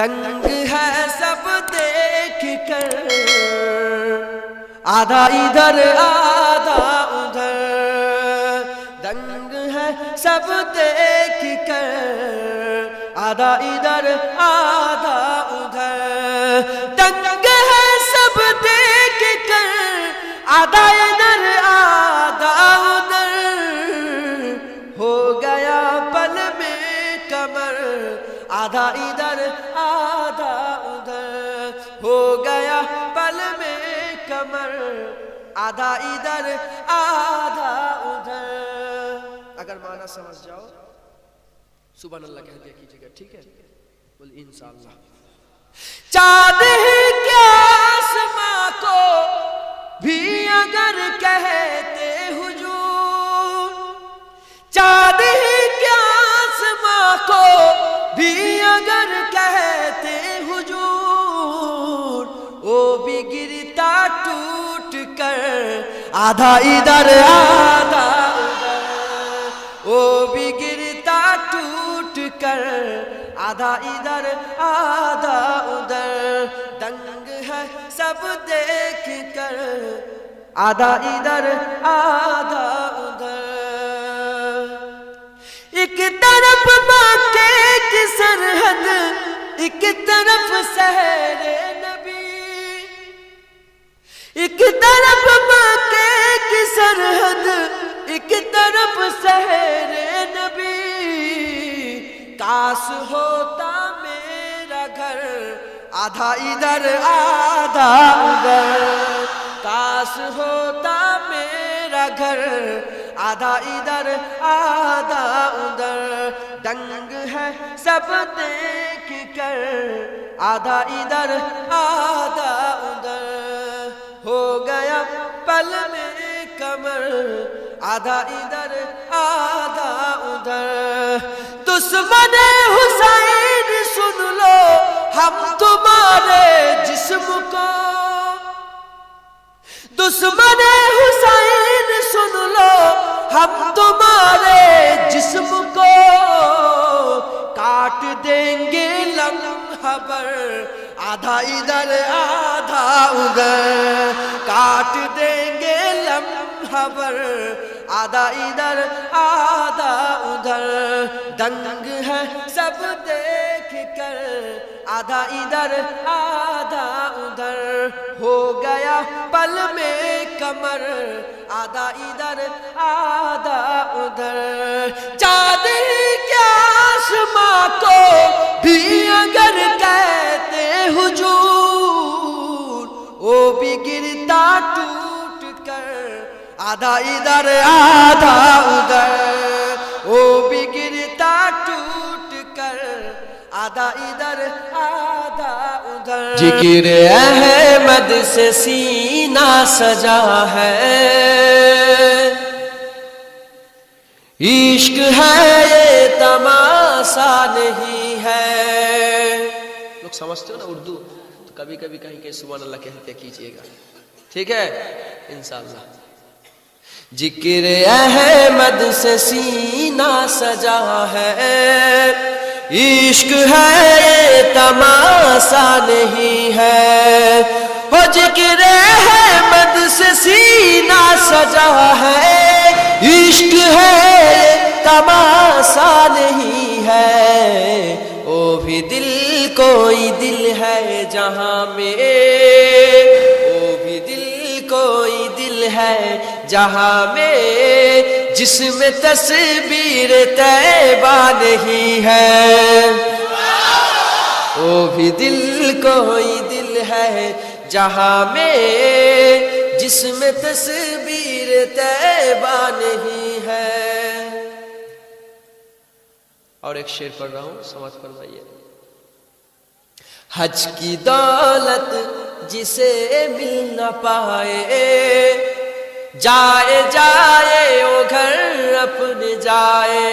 تنگ ہے سب دیکھ کر۔ آدھا ادھر آدھا ادھر۔ دنگ ہے سب دیکھ کر۔ آدھا ادھر آدھا ادھر۔ تنگ ہے سب دیکھ کر۔ آدھا ادھر آدھا ادھر۔ ہو گیا پل میں کمر۔ آدھا ادھر آدھا ادھر آدھا ادھر۔ اگر معنی سمجھ جاؤ، سبحان اللہ کہہ دیا کیجیے گا، ٹھیک ہے؟ بل انسان اللہ چاند ہی کیا آسمان کو بھی اگر کہتے حجور چاند ہی کیا آسمان کو بھی اگر کہتے حجور وہ بھی گرتا ٹوٹ آدھا ادھر آدھا وہ بھی گرتا ٹوٹ کر آدھا ادھر آدھا ادھر دنگ ہے سب دیکھ کر آدھا ادھر آدھا ادھر ایک طرف ماں کے ایک سرحد ایک طرف سہرے ایک طرف باقے کی سرحد، ایک طرف سہر نبی۔ کاس ہوتا میرا گھر، آدھا ادھر آدھا ادھر۔ کاس ہوتا میرا گھر، آدھا ادھر آدھا ادھر۔ دنگ ہے سب دیکھ کر، آدھا ادھر آدھا ادھر۔ हो गया पल में कमर आधा इधर आधा उधर दुश्मन हुसैन सुन लो हम तुम्हारे जिस्म को दुश्मन हुसैन सुन लो हम तुम्हारे जिस्म को काट देंगे लम्हा पर आधा इधर تھا اگر کاٹ دیں گے لمحہ بر آدھا ادھر آدھا ادھر۔ دنگ ہے سب دیکھ کر۔ آدھا ادھر آدھا ادھر۔ ہو گیا پل میں کمر۔ آدھا ادھر آدھا ادھر۔ چادر کیا آسماں کو بھی اگر کہتے ہجوم وہ بھی گرتا ٹوٹ کر آدھا ادھر آدھا ادھر او بھی گرتا ٹوٹ کر آدھا ادھر آدھا ادھر جگر احمد سے سینہ سجا ہے عشق ہے یہ تماشا نہیں ہے لوگ سمجھتے ہو نا اردو کبھی کبھی کہیں کہ سبحان اللہ کہتے کیجیے گا۔ ٹھیک ہے؟ انشاءاللہ۔ ذکر احمد سے سینہ سجا ہے۔ عشق ہے، تماشا نہیں ہے۔ ہو ذکر احمد سے سینہ سجا ہے۔ عشق ہے، تماشا نہیں ہے۔ او بھی دل کوئی دل ہے جہاں میں، وہ بھی دل کوئی دل ہے جہاں میں، جس میں تصویر طیبہ نہیں ہے۔ وہ بھی دل کوئی دل ہے جہاں میں، جس میں تصویر طیبہ نہیں ہے۔ اور ایک شیر پڑھ رہا ہوں سمجھ سماج فرمائیے۔ हज की दौलत जिसे मिल न पाए जाए जाए वो घर अपने जाए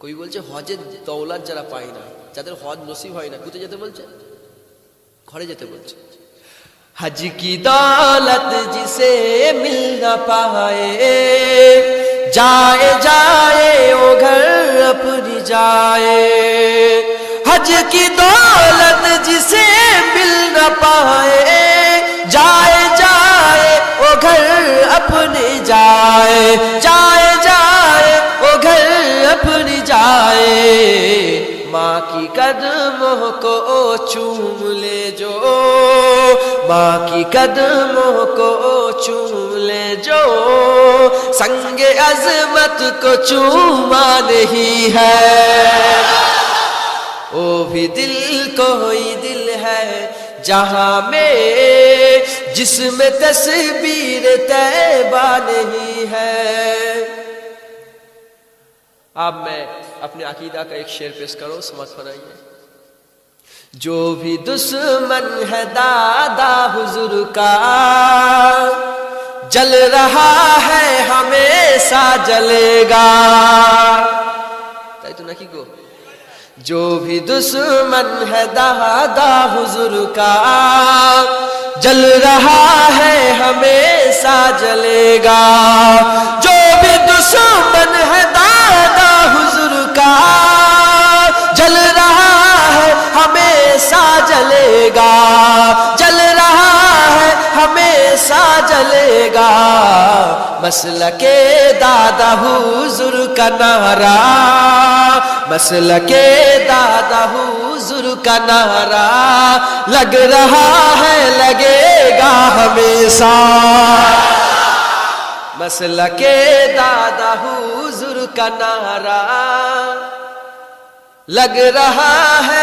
কই বলছে হজের দৌলত যারা পায় না যাদের হজ নসিব হয় না কোথায় যেতে বলছে ঘরে যেতে বলছে हज की दौलत जिसे मिल न पाए जाए जाए वो घर अपनी जाए حج کی دولت جسے مل نہ پائے، جائے جائے، وہ گھر اپنے جائے جائے جائے، وہ گھر اپنی جائے۔ ماں کی قدموں کو چوم لے جو، ماں کی قدموں کو چوم لے جو۔ سنگ عظمت کو چوما نہیں ہے۔ او بھی دل کوئی دل ہے جہاں میں جس میں تصویر تیبہ نہیں ہے۔ اب میں اپنے عقیدہ کا ایک شیر پیش کروں، سمجھ فرائیے جو بھی دشمن ہے دادا حضور کا، جل رہا ہے، ہمیشہ جلے گا۔ تو نکی گو۔ جو بھی دشمن ہے دہادہ حضر کا۔ جل رہا ہے ہمیشہ جلے گا۔ جو بھی دشمن ہے دادا حضر کا۔ جل رہا ہے ہمیشہ جلے گا۔ جل رہا ہے ہمیشہ جلے گا۔ مسل کے دادا حضور کا نعرہ۔ مسل کے دادا حضور کا نعرہ۔ لگ رہا ہے، لگے گا ہمیشہ۔ مسل کے دادا حضور کا نعرہ۔ لگ رہا ہے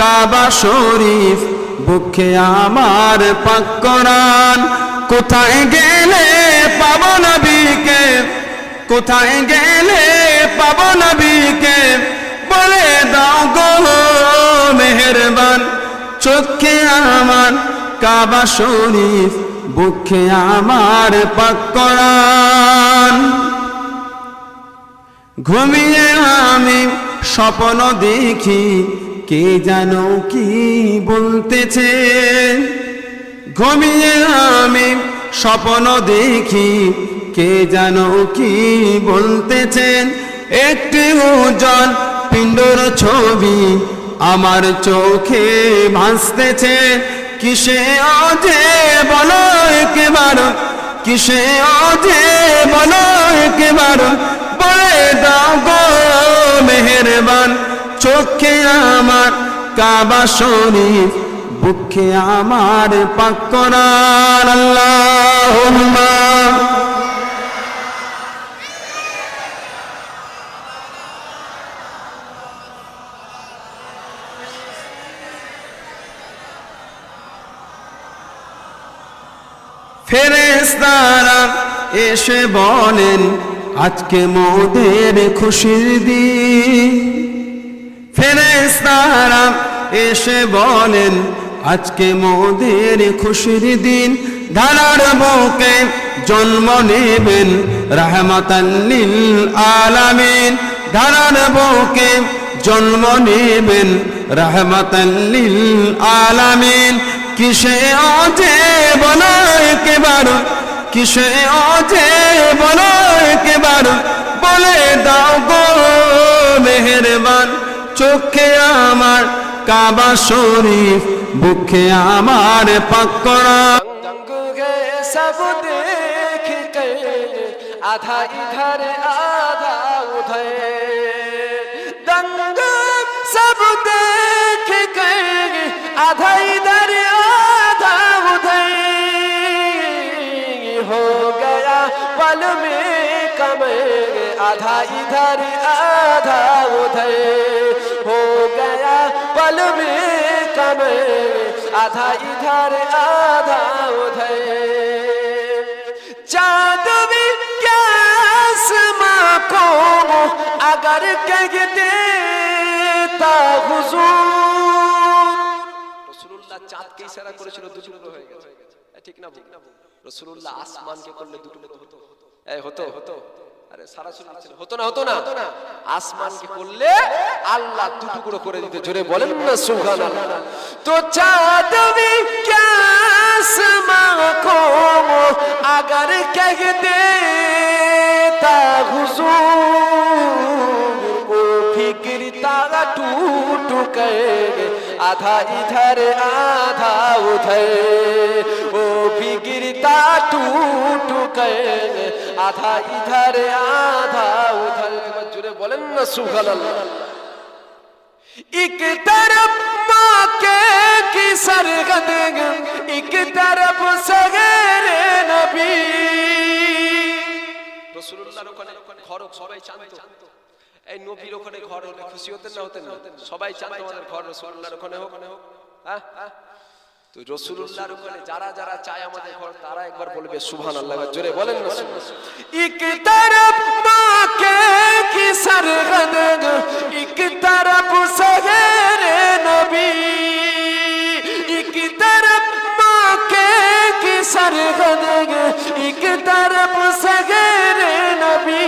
কাবা শরীফ, বুকে আমার পাকরান কোথায় গেলে পাব নবীকে? কোথায় গেলে পাব নবীকে? বলে দাও গো মেহেরবান, চোখে আমার কাবা শরীফ, বুকে আমার পাকরান ঘুমিয়ে আমি স্বপ্ন দেখি কে জানো কি বলতেছে? ঘুমিয়ে আমি স্বপ্ন দেখি, কে জানো কি বলতেছেন একটি উজ্জ্বল পিণ্ডর ছবি আমার চোখে ভাসতেছে। কিসে অজে বলো একেবার, কিসে অজে বলো একেবার, বলে দাও গো মেহেরবান। চোখে আমার কাবা শরীফ, বুকে আমার পাকরান আল্লাহুম্মা। ফেরেস্তারা এসে বলেন, আজকে মোদের খুশির দিন। ফেরেস্তারা এসে বলেন, আজকে মোদের খুশির দিন। ধারার বুকে জন্ম নেবেন রাহমাতাল্লিল আলামিন। ধারার বুকে জন্ম নেবেন রাহমাতাল্লিল আলামিন। কিসে অজে বলো একেবার কিসে অজে বলো একেবার বলে দাও গো মেহেরবান। চোখে আমার কাবা শরীফ, বুকে আমার পাকড়া আধা ইধার আধা উধর দঙ্গ সব দেখ আধা ইধার আধা উধর হো গয়া পল মে में कम आधा इधर आधा उधर हो गया पल में कम आधा इधर आधा उधर चांद भी क्या आसमां को अगर कह देता हुजूर চাঁদকে ইশারা করেছিল দু টুকরো হয়ে গেছে এ, ঠিক না ঠিক না রসুল্লাহ আসমানকে করলে দু টুকরো হতো এই হতো হতো আরে সরাসরি ছিল হতো না হতো না আসমানকে করলে আল্লাহ দু টুকরো করে দিতে জোরে বলেন না সুবহানাল্লাহ তো চাঁদ भी क्या आसमां को अगर कह देता हुजूर वो फिक्रता टूट गए आधा इधर आधा उधर वो भी गिरता टूट गए आधा इधर आधा उधर একবার জোরে বলেন না সুবহানাল্লাহ एक तरफ माँ के की सरगद एक तरफ सगरे नबी রসুল্লাহর ওখানে ঘর সবাই জানতো এই নবীর ওখানে ঘর হলে খুশি হতেন না হতেন না? সবাই চান তোমাদের ঘর রসুল্লাহর ওখানে হোক। হ্যাঁ? হ্যাঁ? তো রসুল্লাহর ওখানে যারা যারা চায় আমাদের ঘর তারা একবার বলবে সুবহান আল্লাহ জোরে বলেন না ইক তরফ মাকে কি সরগদ ইক তরফ সহের নবী। ইক তরফ মাকে কি সরগদ ইক তরফ সহের নবী।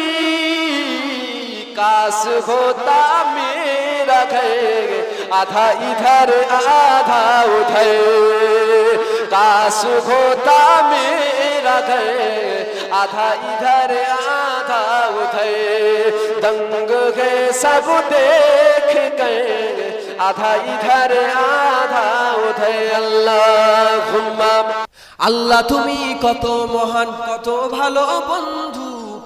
सगरे नबी काश होता मेरा घर आधा इधर आधा उधर काश होता मेरा घर आधा इधर आधा उधर दंग है सब देख गए आधा इधर आधा उधर अल्लाह আল্লাহ তুমি কত মহান কত ভালো বন্ধু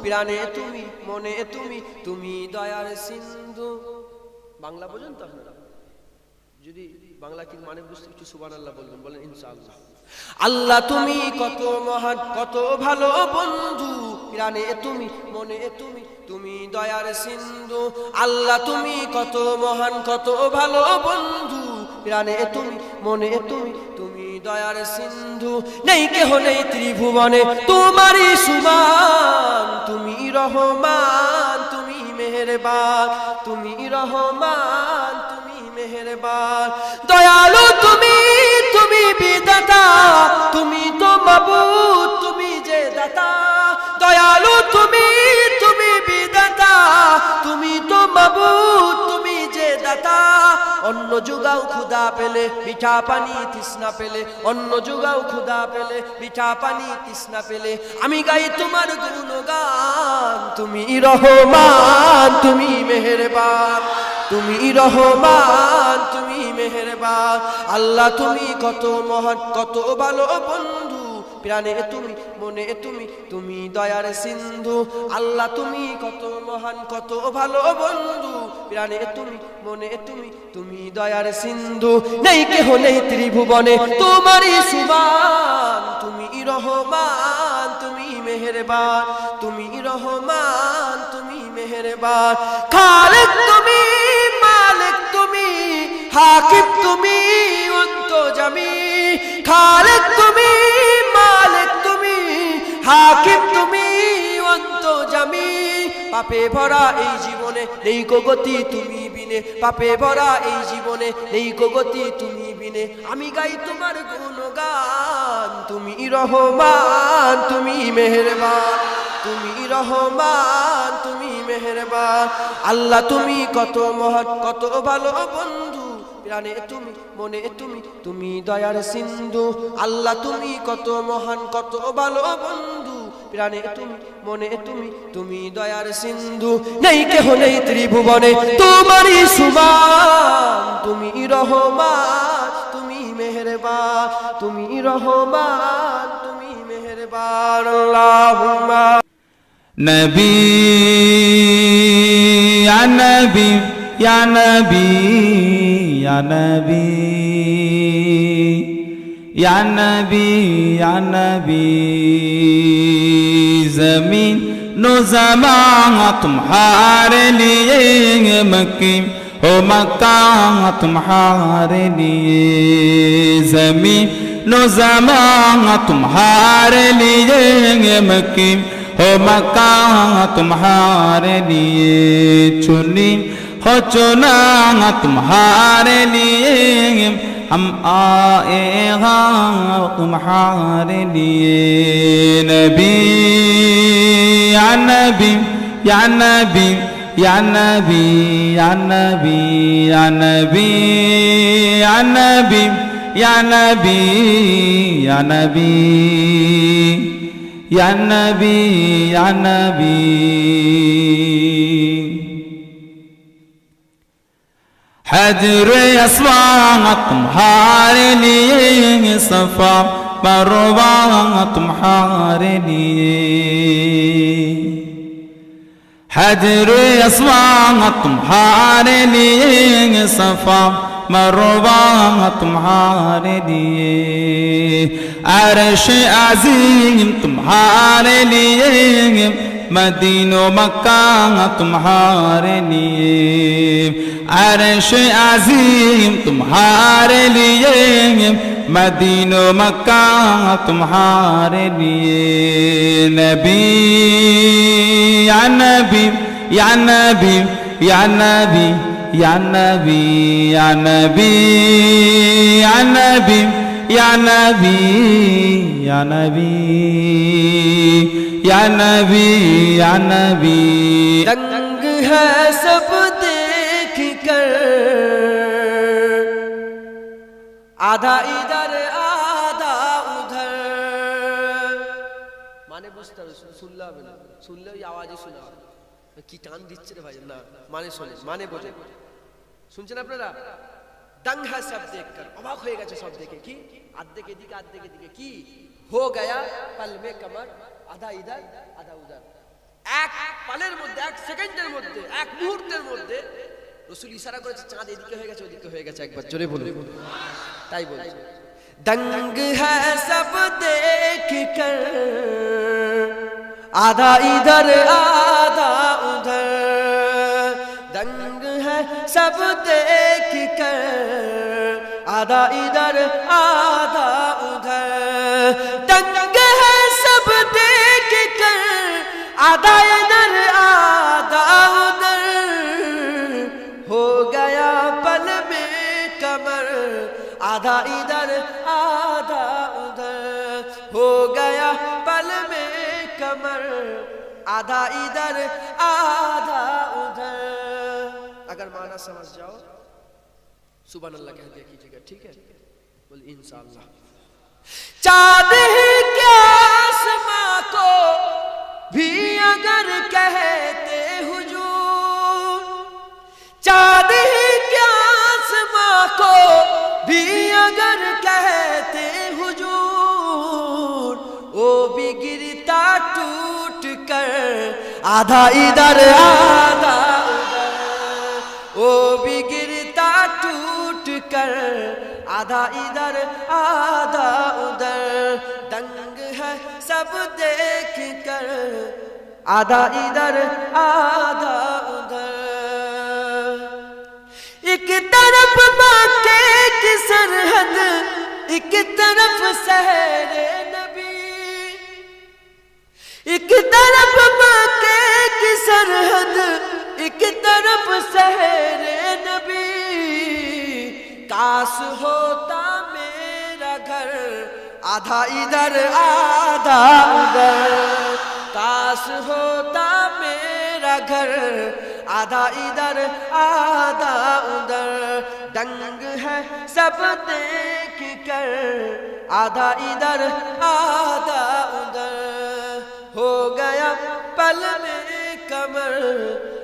প্রাণে তুমি, মনে তুমি তুমি দয়ার সিন্ধু। বাংলা বোঝেন তো যদি বাংলা কি মানে বুঝতে কিছু সুবান আল্লাহ বলবেন, বলেন ইনশাআল্লাহ। আল্লাহ তুমি কত মহান, কত ভালো বন্ধু। প্রাণে তুমি, মনে তুমি তুমি দয়ার সিন্ধু। আল্লাহ তুমি কত মহান, কত ভালো বন্ধু। প্রাণে তুমি, মনে তুমি তুমি দয়ার সিন্ধু। নেই কেহ নেই ত্রিভুবনে, তোমারই সুমান, তুমি রহমান, তুমি মেহেরবান, তুমি রহমান, তুমি মেহেরবান। দয়ালু তুমি তুমি বিদাতা তুমি তো বাবু তুমি যে দাতা। দয়ালু তুমি তুমি বিদাতা তুমি তো বাবু তুমি অন্য যুগাও ক্ষুদা পেলে, মিঠা পানি তৃষ্ণা পেলে অন্য যুগাও ক্ষুদা পেলে, মিঠা পানি তৃষ্ণা পেলে। আমি গাই তোমার গুণগান, তুমি রহমান, তুমি মেহেরবান। তুমি রহমান, তুমি মেহেরবান। আল্লাহ তুমি কত মহান, কত ভালো বন্ধু। প্রাণে তুমি, মনে তুমি তুমি দয়ার সিন্ধু। আল্লাহ তুমি কত মহান, কত ভালো বন্ধু। প্রাণে তুমি, মনে তুমি তুমি দয়ার সিন্ধু। নেই কেহ নেই ত্রিভুবনে, তোমারই সুবান। তুমি রহমান, তুমি মেহেরবান। তুমি রহমান, তুমি মেহেরবান। খালেক তুমি, মালিক তুমি, হাকিম তুমি অন্তজামি খালেক তুমি হাকিম তুমি অন্তজামি পাপে ভরা এই জীবনে নেই গতি তুমি বিনে। পাপে ভরা এই জীবনে নেই গতি তুমি বিনে। আমি গাই তোমার গুণগান, তুমি রহমান, তুমি মেহেরবান। তুমি রহমান, তুমি মেহেরবান। আল্লাহ তুমি কত মহৎ, কত ভালো বন্ধু। প্রাণে তুমি, মনে তুমি তুমি দয়ার সিন্ধু। আল্লাহ তুমি কত মহান, কত ভালো বন্ধু। প্রাণে তুমি, মনে তুমি তুমি দয়ার সিন্ধু। নেই কেহ নেই ত্রিভুবনে তোমারই সুবান। তুমি রহমান, তুমি মেহরবান। তুমি রহমান, তুমি মেহরবান। আল্লাহুম্মা। নবী নবী, ইয়া নবী। يا نبي يا نبي يا نبي زمین نو زماں تمہارے لیے مکی او مکہ تمہارے لیے زمین نو زماں تمہارے لیے مکی او مکہ تمہارے لیے چنی हो चुना तुम्हारे लिए हम आए तुम्हारे लिए नबी या नबी या नबी या नबी या नबी या नबी या नबी या नबी या नबी या नबी या नबी أدري أصبعت محارني صفا مربعت محارني حدر أصبعت محارني صفا مربعت محارني عرش عظيم تمحارني लिए अरश अजीम तुम्हारे लिए मदीनो मक्का तुम्हारे लिए अरश अजीम तुम्हारे लिए मदीनो मक्का तुम्हारे लिए नबी या नबी या नबी या नबी या नबी या नबी या नबी या नबी या नबी یا نبی یا نبی۔ تنگ ہے سب دیکھ کر۔ آدھا ادھر آدھا ادھر۔ مانے মানে বুঝতে হবে শুনলাম শুনলে ওই আওয়াজই শোনা কি টান দিচ্ছে রে ভাই না মানে শোনে মানে বোঝে শুনছেন আপনারা دنگ ہے سب دیکھ کر۔ اباک ہوئے گا چھے سب دیکھے۔ کی؟ آدھے کے دیکھ آدھے کے دیکھے۔ کی؟ ہو گیا پل میں کمر۔ ادا ادھر ادھر آدھا ادھر ایک مہرت آدھا ادھر آدھا ادھر کک آدھا ادھر آدھا ادھر دنگ ہے سب آدائے در آدا ادھر ہو گیا پل میں کمر۔ آدھا ادھر آدھا ادھر ہو گیا پل میں کمر۔ آدھا ادھر آدھا ادھر اگر مانا سمجھ جاؤ، سبحان اللہ کہہ دیا، کیجیے گا، ٹھیک ہے؟ بول انشاءاللہ۔ چاند جگر کہتے حجور، وہ بھی گرتا ٹوٹ کر، آدھا ادھر آدھا ادھر، وہ بھی گرتا ٹوٹ کر، آدھا ادھر آدھا ادھر، دنگ ہے سب دیکھ کر، آدھا ادھر، آدھا ایک طرف سہر نبی، ایک طرف باقی کی سرحد، ایک طرف سہر نبی۔ کاس ہوتا میرا گھر، آدھا ادھر آدھا ادھر۔ کاس ہوتا میرا گھر، آدھا ادھر آدھا ادھر۔ ڈنگ ہے سب تیرے کر، آدھا ادھر آدھا ادھر۔ ہو گیا پل میں کمر،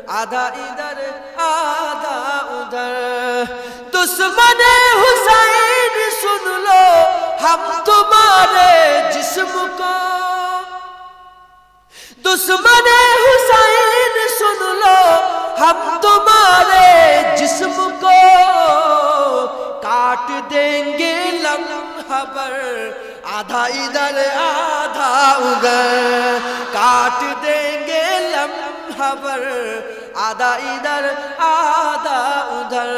آدھا ادھر آدھا ادھر۔ دشمن حسین سن لو، ہم تمہارے جسم کو۔ دشمن حسین سن لو، ہم تمہارے جسم کو۔ کاٹ دیں گے لمحہ بر آدھا ادھر آدھا ادھر۔ کاٹ دیں گے لمحہ بر آدھا ادھر آدھا ادھر۔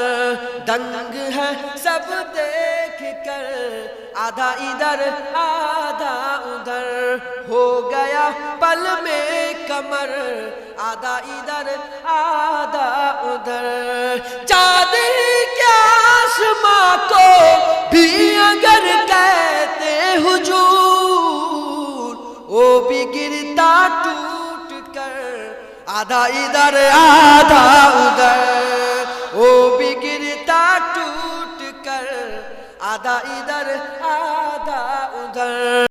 دنگ ہے سب دے کر، آدھا ادھر آدھا ادھر، ہو گیا پل میں کمر۔ آدھا ادھر آدھا ادھر۔ چادر کیا آسماں کو بھی اگر کہتے حجور، وہ بھی گرتا ٹوٹ کر۔ آدھا ادھر آدھا ادھر، وہ بھی आधा इधर आधा उधर